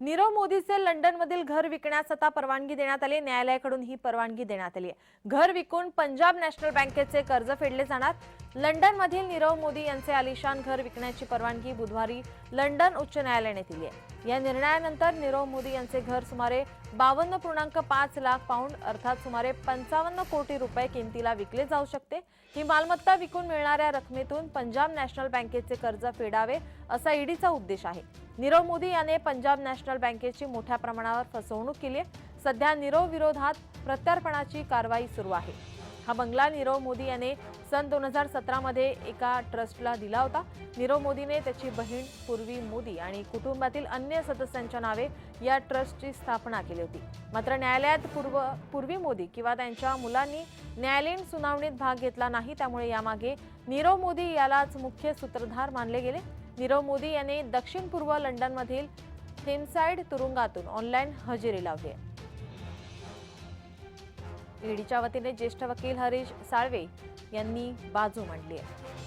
नीरव मोदीचे लंडनमधील घर विकण्यास आता परवानगी देण्यात आली. न्यायालयाकडून ही परवानगी देण्यात आली आहे. घर विकून पंजाब नॅशनल बँकेचे कर्ज फेडले जाणार. लंडनमधील नीरव मोदी यांचे आलिशान घर विकण्याची परवानगी बुधवारी लंडन उच्च न्यायालयाने दिली आहे. या निर्णयानंतर नीरव मोदी यांचे घर सुमारे बावन्न पूर्णांक पाच लाख पाऊंड अर्थात सुमारे पंचावन्न कोटी रुपये किमतीला विकले जाऊ शकते. ही मालमत्ता विकून मिळणाऱ्या रकमेतून पंजाब नॅशनल बँकेचे कर्ज फेडावे असा ईडीचा उद्देश आहे. नीरव मोदी याने पंजाब नॅशनल नॅशनल बँकेची मोठ्या प्रमाणावर फसवणूक केली आहे. सध्या नीरव विरोधात प्रत्यार्पणाची कारवाई सुरू आहे. हा बंगला नीरव मोदी याने सन दोन हजार सतरामध्ये एका ट्रस्टला दिला होता. नीरव मोदीने त्याची बहीण पूर्वी मोदी आणि कुटुंबातील अन्य सदस्यांच्या नावे या ट्रस्टची स्थापना केली होती. मात्र न्यायालयात पूर्व पूर्वी मोदी किंवा त्यांच्या मुलांनी न्यायालयीन सुनावणीत भाग घेतला नाही त्यामुळे यामागे नीरव मोदी यालाच मुख्य सूत्रधार मानले गेले. नीरव मोदी याने दक्षिण पूर्व लंडनमधील थेमसाईड तुरुंगातून ऑनलाईन हजेरी लावली आहे. ईडीच्या वतीने ज्येष्ठ वकील हरीश साळवे यांनी बाजू मांडली आहे.